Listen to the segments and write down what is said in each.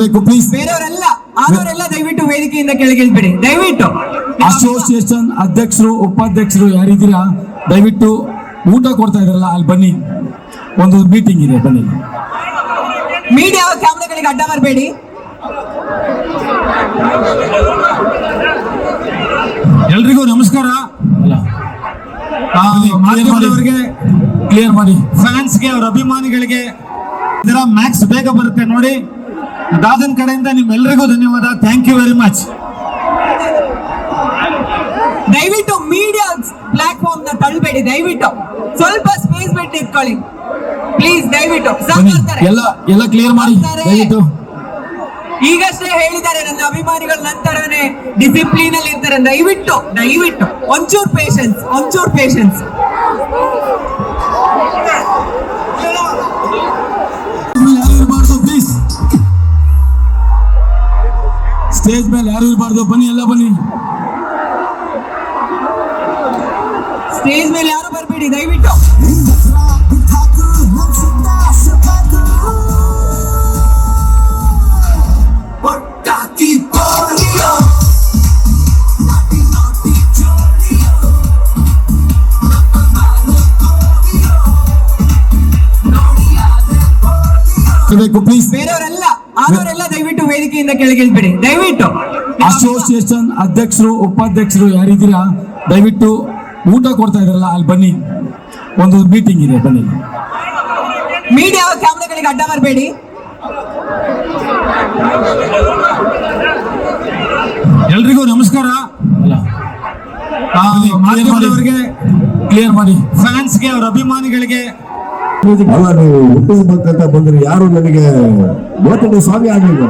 ಇರಬೇಕು ಪ್ಲೀಸ್ ಬೇರೆಯವರೆಲ್ಲ ಆದವರೆಲ್ಲ ದಯವಿಟ್ಟು ವೇದಿಕೆಯಿಂದ ಕೆಳಗಿಳಿದ್ಬಿಡಿ. ದಯವಿಟ್ಟು. ಅಸೋಸಿಯೇಷನ್ ಅಧ್ಯಕ್ಷರು ಉಪಾಧ್ಯಕ್ಷರು ಯಾರಿದ್ದೀರಾ? ದಯವಿಟ್ಟು ಊಟ ಕೊಡ್ತಾ ಇದ್ರಲ್ಲ ಅಲ್ಲಿ ಬನ್ನಿ. ಒಂದು ಮೀಟಿಂಗ್ ಇದೆ ಬನ್ನಿ. ಮೀಡಿಯಾ ಕ್ಯಾಮ್ರಾಗಳಿಗೆ ಅಡ್ಡ ಬರಬೇಡಿ ಎಲ್ರಿಗೂ ನಮಸ್ಕಾರ. ಮಾಧ್ಯಮದವರಿಗೆ ಕ್ಲಿಯರ್ ಮಾಡಿ. ಫ್ಯಾನ್ಸ್ಗೆ ಅವ್ರ ಅಭಿಮಾನಿಗಳಿಗೆ ಇದರ ಮ್ಯಾಕ್ಸ್ ಬೇಗ ಬರುತ್ತೆ ನೋಡಿ. ದಾದನ್ ಕಡೆಯಿಂದ ನಿಮ್ಮೆಲ್ಲರಿಗೂ ಧನ್ಯವಾದ. ಥ್ಯಾಂಕ್ ಯು ವೆರಿ ಮಚ್ ದಯವಿಟ್ಟು ಮೀಡಿಯಾ ಪ್ಲಾಟ್ಫಾರ್ಮ್ನ ತಳ್ಳಬೇಡಿ ದಯವಿಟ್ಟು. ಸ್ವಲ್ಪ ಸ್ಪೇಸ್ ಬಿಟ್ಟು ಇಟ್ಕೊಳ್ಳಿ. ಪ್ಲೀಸ್ ದಯವಿಟ್ಟು. ಎಲ್ಲ ಎಲ್ಲ ಕ್ಲಿಯರ್ ಮಾಡಿ. ದಯವಿಟ್ಟು. ಈಗಷ್ಟೇ ಹೇಳಿದ್ದಾರೆ ನನ್ನ ಅಭಿಮಾನಿಗಳು ನಂತರನೇ ಡಿಸಿಪ್ಲಿನ್ ಅಲ್ಲಿ ಇರ್ತಾರೆ. ದಯವಿಟ್ಟು ದಯವಿಟ್ಟು. ಒಂಚೂರ್ ಪೇಷನ್ಸ್ ಒಂಚೂರ್ ಪೇಷನ್ಸ್ ಸ್ಟೇಜ್ ಮೇಲೆ ಯಾರು ಇರಬಾರ್ದು ಬನ್ನಿ ಎಲ್ಲ ಬನ್ನಿ ಸ್ಟೇಜ್ ಮೇಲೆ ಯಾರು ಬರಬೇಡಿ ದಯವಿಟ್ಟು ಇರಬೇಕು ಪ್ಲೀಸ್ ಬೇರೆಯವರೆಲ್ಲ ಆದವರೆಲ್ಲ ದಯವಿಟ್ಟು ವೇದಿಕೆಯಿಂದ ಕೆಳಗಿಳಿದ್ಬಿಡಿ. ದಯವಿಟ್ಟು. ಅಸೋಸಿಯೇಷನ್ ಅಧ್ಯಕ್ಷರು ಉಪಾಧ್ಯಕ್ಷರು ಯಾರಿದ್ದೀರಾ? ದಯವಿಟ್ಟು ಊಟ ಕೊಡ್ತಾ ಇದ್ರಲ್ಲ ಅಲ್ಲಿ ಬನ್ನಿ. ಒಂದು ಮೀಟಿಂಗ್ ಇದೆ ಬನ್ನಿ. ಮೀಡಿಯಾ ಕ್ಯಾಮ್ರಾಗಳಿಗೆ ಅಡ್ಡ ಬರಬೇಡಿ ಎಲ್ರಿಗೂ ನಮಸ್ಕಾರ. ಕ್ಲಿಯರ್ ಮಾಡಿ. ಫ್ಯಾನ್ಸ್ಗೆ ಅವ್ರ ಅಭಿಮಾನಿಗಳಿಗೆ ಅಲ್ಲ, ನೀವು ಹುಟ್ಟುಹಬ್ಬಕ್ಕಂತ ಬಂದ್ರೆ ಯಾರು ನನಗೆ ಇವತ್ತಿನ ಸ್ವಾಮಿ ಆಗ್ಲಿಲ್ಲ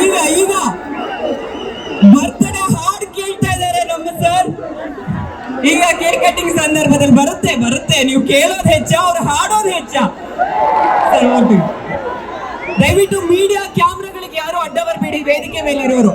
ಈಗ ಈಗ ಹಾಡ್ ಕೇಳ್ತಾ ಇದ್ದಾರೆ ನಮ್ಮ ಸರ್ ಈಗ ಕೇಕ್ ಕಟಿಂಗ್ ಸಂದರ್ಭದಲ್ಲಿ ಬರುತ್ತೆ ಬರುತ್ತೆ. ನೀವು ಕೇಳೋದು ಹೆಚ್ಚ, ಅವ್ರು ಹಾಡೋದು ಹೆಚ್ಚ. ದಯವಿಟ್ಟು ಮೀಡಿಯಾ ಕ್ಯಾಮ್ರಾಗಳಿಗೆ ಯಾರು ಅಡ್ಡ ಬರಬೇಡಿ ವೇದಿಕೆ ಮೇಲೆ ಇರೋರು